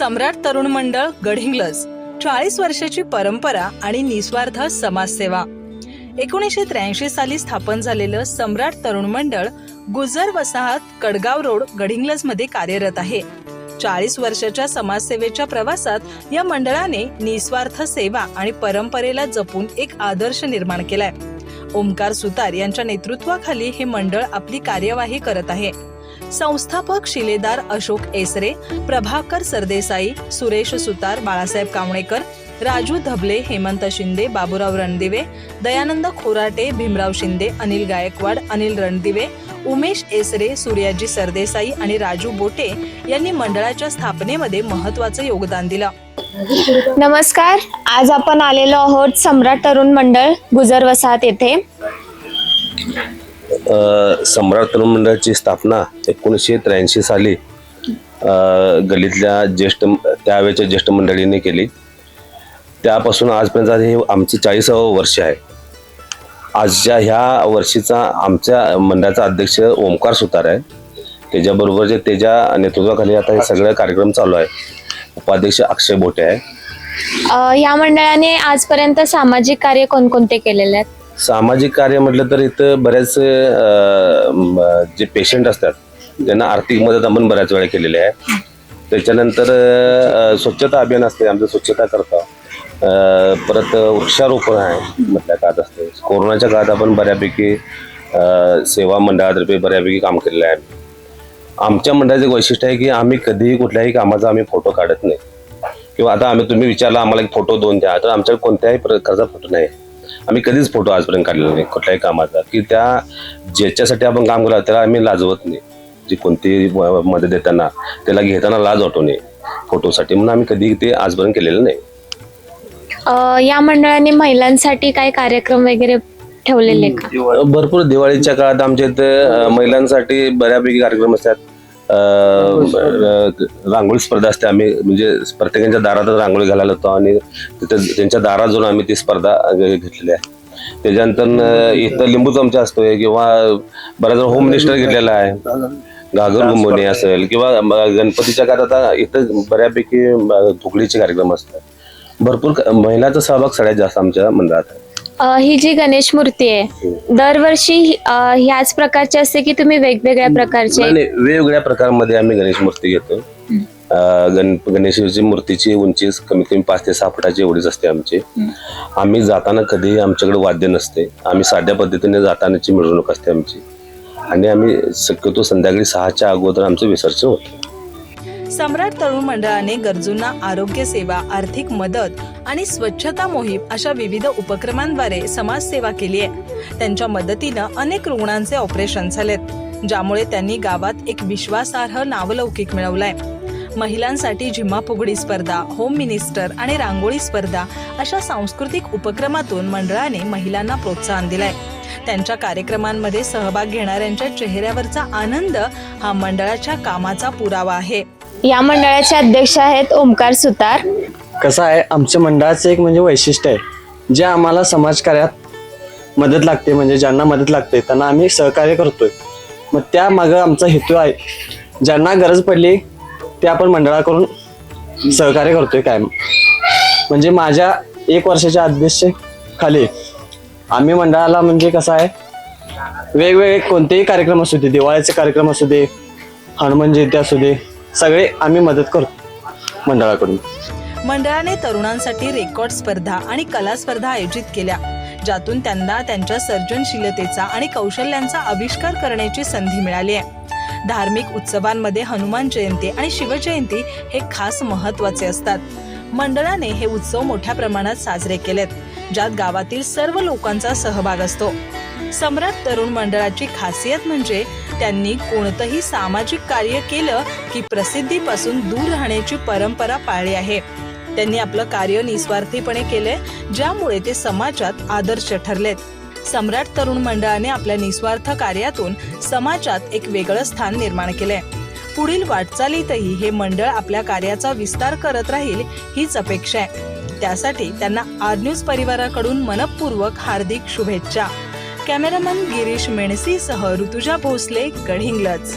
सम्राट तरुण मंडळ गडहिंग्लज चाळीस वर्षाची परंपरा आणि निस्वार्थ समाजसेवा. एकोणीसशे त्र्याऐंशी साली स्थापन झालेलं सम्राट तरुण मंडळ गुजर वसाहत कडगाव रोड गडिंग्लजमध्ये कार्यरत आहे. चाळीस वर्षाच्या समाजसेवेच्या प्रवासात या मंडळाने निस्वार्थ सेवा आणि परंपरेला जपून एक आदर्श निर्माण केलाय. ओमकार सुतार यांच्या नेतृत्वाखाली हे मंडळ आपली कार्यवाही करत आहे. संस्थापक शिलेदार अशोक एसरे प्रभाकर सरदेसाई सुरेश सुतार बाळासाहेब कावणेकर राजू धबले हेमंत शिंदे बाबूराव रणदिवे दयानंद खोराटे भीमराव शिंदे अनिल गायकवाड अनिल रणदिवे उमेश एसरे सूर्याजी सरदेसाई आणि राजू बोटे यांनी मंडळाच्या स्थापनेमध्ये महत्वाचं योगदान दिलं. नमस्कार. आज आपण आलेलो आहोत सम्राट तरुण मंडळ गुजर वसाहत येथे. सम्राट तरुण मंडळाची स्थापना एकोणीसशे त्र्याऐंशी साली गलीतल्या गल्लीतल्या ज्येष्ठ त्यावेळेच्या ज्येष्ठ मंडळीने केली. त्यापासून आजपर्यंत हे आमचे चाळीसावं वर्ष आहे. आजच्या ह्या वर्षीचा आमच्या मंडळाचा अध्यक्ष ओमकार सुतार आहे. त्याच्याबरोबर जे त्याच्या नेतृत्वाखाली आता हे सगळं कार्यक्रम चालू आहे. उपाध्यक्ष अक्षय बोटे आहे. या मंडळाने आजपर्यंत सामाजिक कार्य कोणकोणते केलेले आहेत? सामाजिक कार्य म्हटलं तर इथं बऱ्याच जे पेशंट असतात त्यांना आर्थिक मदत आपण बऱ्याच वेळा केलेली आहे. त्याच्यानंतर स्वच्छता अभियान असते आमचं स्वच्छता करता. परत वृक्षारोपण आहे मधल्या काळात असते. कोरोनाच्या काळात आपण बऱ्यापैकी सेवा मंडळातर्फे बऱ्यापैकी काम केलेलं आहे. आमच्या मंडळाचं एक वैशिष्ट्य आहे की आम्ही कधीही कुठल्याही कामाचा आम्ही फोटो काढत नाही. किंवा आता आम्ही तुम्ही विचारला आम्हाला एक फोटो दोन द्या तर आमच्याकडे कोणत्याही प्रकारचा फोटो नाही. आम्ही कधीच फोटो आजपर्यंत काढलेला नाही कुठल्याही कामाचा. की त्या ज्याच्यासाठी आपण काम करतो त्याला आम्ही लाजवत नाही. जी कोणती मदत देताना त्याला घेताना लाज वाटू नये फोटोसाठी म्हणून आम्ही कधी ते आजपर्यंत केलेलं नाही. अ, या मंडळाने महिलांसाठी काय कार्यक्रम वगैरे ठेवलेले का? भरपूर दिवाळीच्या काळात आमच्या इथे अं, महिलांसाठी बऱ्यापैकी कार्यक्रम असतात. रांगोळी स्पर्धा असते. आम्ही म्हणजे प्रत्येकाच्या दारातच रांगोळी घालायला होतो आणि तिथं त्यांच्या दारात जाऊन आम्ही ती स्पर्धा घेतलेली आहे. त्याच्यानंतर इथं लिंबू चमचा असतोय किंवा बऱ्याच होम मिनिस्टर घेतलेला आहे. घागर घुमवणे असेल किंवा गणपतीच्या काळात आता इथं बऱ्यापैकी फुगडीचे कार्यक्रम असतात. भरपूर महिलांचा सहभाग सगळ्यात जास्त आमच्या मंडळात आहे. अ, ही जी गणेश मूर्ती आहे दरवर्षी अ, ह्याच प्रकारची असते की तुम्ही वेगवेगळ्या प्रकारचे? वेगवेगळ्या प्रकारमध्ये आम्ही गणेश मूर्ती घेतो. अं, गण गणेशाची मूर्तीची उंची कमीत कमी पाच ते सहा फुटाची एवढीच असते आमची. आम्ही जाताना कधीही आमच्याकडे वाद्य नसते. आम्ही साध्या पद्धतीने जातानाची मिरवणूक असते आमची. आणि आम्ही शक्यतो संध्याकाळी सहाच्या अगोदर आमचं विसर्जन होतं. सम्राट तरुण मंडळाने गरजूंना आरोग्य सेवा आर्थिक मदत आणि स्वच्छता मोहीम अशा विविध उपक्रमांद्वारे समाजसेवा केली आहे. त्यांच्या मदतीनं अनेक रुग्णांचे ऑपरेशन झालेत ज्यामुळे त्यांनी गावात एक विश्वासार्ह नावलौकिक मिळवलाय. महिलांसाठी झिम्मा फुगडी स्पर्धा होम मिनिस्टर आणि रांगोळी स्पर्धा अशा सांस्कृतिक उपक्रमातून मंडळाने महिलांना प्रोत्साहन दिलाय. त्यांच्या कार्यक्रमांमध्ये सहभाग घेणाऱ्यांच्या चेहऱ्यावरचा आनंद हा मंडळाच्या कामाचा पुरावा आहे. या मंडळाचे अध्यक्ष आहेत ओमकार सुतार. कसं आहे आमच्या मंडळाचं एक म्हणजे वैशिष्ट्य आहे जे आम्हाला समाजकार्यात मदत लागते म्हणजे ज्यांना मदत लागते त्यांना आम्ही सहकार्य करतोय. मग त्या मागं आमचा हेतू आहे ज्यांना गरज पडली ते आपण मंडळाकडून सहकार्य करतोय कायम. म्हणजे माझ्या एक वर्षाच्या अध्यक्ष खाली आम्ही मंडळाला म्हणजे कसं आहे वेगवेगळे कोणतेही कार्यक्रम असू दे दिवाळीचे कार्यक्रम असू दे हनुमान जयंती असू दे सगळे आम्ही मदत करतो मंडळाकडून. मंडळाने तरुणांसाठी रेकॉर्ड स्पर्धा आणि कला स्पर्धा आयोजित केल्या ज्यातून त्यांना त्यांच्या सर्जनशीलतेचा आणि कौशल्यांचा आविष्कार करण्याची संधी मिळाली आहे. धार्मिक उत्सवांमध्ये हनुमान जयंती आणि शिवजयंती हे खास महत्त्वाचे असतात. मंडळाने हे उत्सव मोठ्या प्रमाणात साजरे केलेत ज्यात गावातील सर्व लोकांचा सहभाग असतो. सम्राट तरुण मंडळाची खासियत म्हणजे त्यांनी कोणतंही सामाजिक कार्य केलं की प्रसिद्धीपासून दूर राहण्याची परंपरा पाळली आहे. त्यांनी आपलं कार्य निस्वार्थीपणे केले ज्यामुळे ते समाजात आदर्श ठरलेत. सम्राट तरुण मंडळाने आपल्या निस्वार्थ कार्यातून समाजात एक वेगळं स्थान निर्माण केले पुढील वाटचालीतही हे मंडळ आपल्या कार्याचा विस्तार करत राहील हीच अपेक्षा आहे. त्यासाठी त्यांना आर न्यूज परिवाराकडून मनपूर्वक हार्दिक शुभेच्छा. कॅमेरामन गिरीश मेणसीसह ऋतुजा भोसले गडहिंग्लज